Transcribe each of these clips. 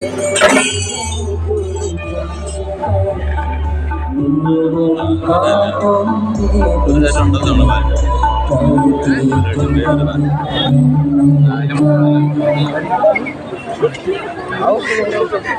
どうぞどうぞどうぞどうぞどうぞどうぞど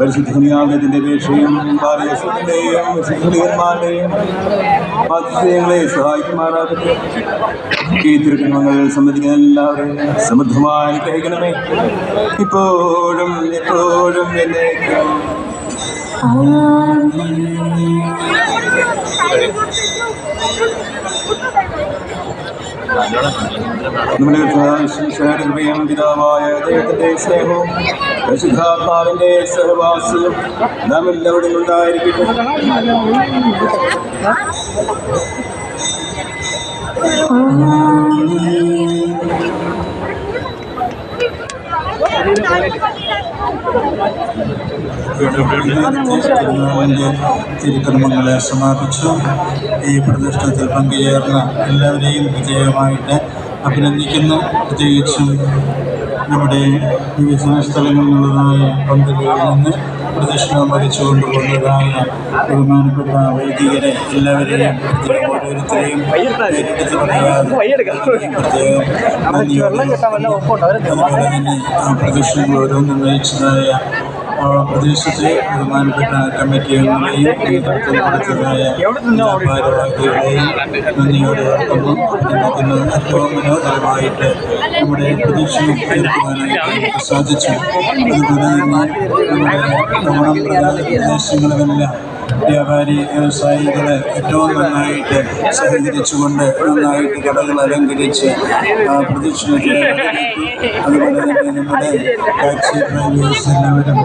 പരിശുദ്ധനിയാഗത്തിന്റെ അപേക്ഷയും പാരയസത്തിന്റെയും വിശുദ്ധീയന്മാരുടെയും അതിശയങ്ങളെ സഹായിക്കുമാറാകട്ടെ. ഈ തിരുക്കർമ്മങ്ങൾ സംബന്ധിക്കുന്ന എല്ലാവരെയും സമൃദ്ധമായി കഴിക്കണമേ. ഇപ്പോഴും എപ്പോഴും എന്നേക്കും. നമ്മുടെ കർത്താവിന്റെ കൃപയും പിതാവായ ദൈവത്തിന്റെ സ്നേഹവും പരിശുദ്ധാത്മാവിന്റെ സഹവാസവും നാം എല്ലാവരും ഉണ്ടായിരിക്കട്ടെ തിരുക്കർമ്മങ്ങളെ സമാപിച്ചു. ഈ പ്രദർശനത്തിൽ പങ്കുചേർന്ന എല്ലാവരെയും വിജയമായിട്ട് അഭിനന്ദിക്കുന്നു. പ്രത്യേകിച്ചും നമ്മുടെ വിവിധ സ്ഥലങ്ങളിൽ നിന്നുള്ളതായ പങ്കുകളിൽ നിന്ന് പ്രദക്ഷിണം വഹിച്ചു കൊണ്ടുപോകുന്നതായ ബഹുമാനപ്പെട്ട വൈദികരെ എല്ലാവരെയും ഓരോരുത്തരെയും പേരെടുത്ത് പറയാതെ പ്രത്യേകം നന്ദിയോടെ ആ പ്രദക്ഷിണങ്ങൾ ഓരോന്നും വഹിച്ചതായ ആ പ്രദേശത്തെ ബഹുമാനപ്പെട്ട കമ്മിറ്റി അംഗങ്ങളെയും നേതൃത്വം കൊടുത്തതായ ഭാരവാഹികളെയും നന്ദിയോടെ ഓർക്കുന്നു. അഭിനന്ദിക്കുന്നത് ഏറ്റവും മനോഹരമായിട്ട് നമ്മുടെ പ്രതീക്ഷയും ഉയർത്തുവാനായിട്ട് സാധിച്ചു. അതുപോലെ തന്നെ നമ്മുടെ ഓണം പ്രദേശങ്ങളിലെല്ലാം വ്യാപാരി വ്യവസായികളെ ഏറ്റവും നന്നായിട്ട് സഹകരിച്ചുകൊണ്ട് നന്നായിട്ട് കടകൾ അലങ്കരിച്ച് ആ പ്രദക്ഷിണത്തെ വരവേറ്റു അതുപോലെ തന്നെ നമ്മുടെ ടാക്സി ഡ്രൈവേഴ്സ് എല്ലാവരും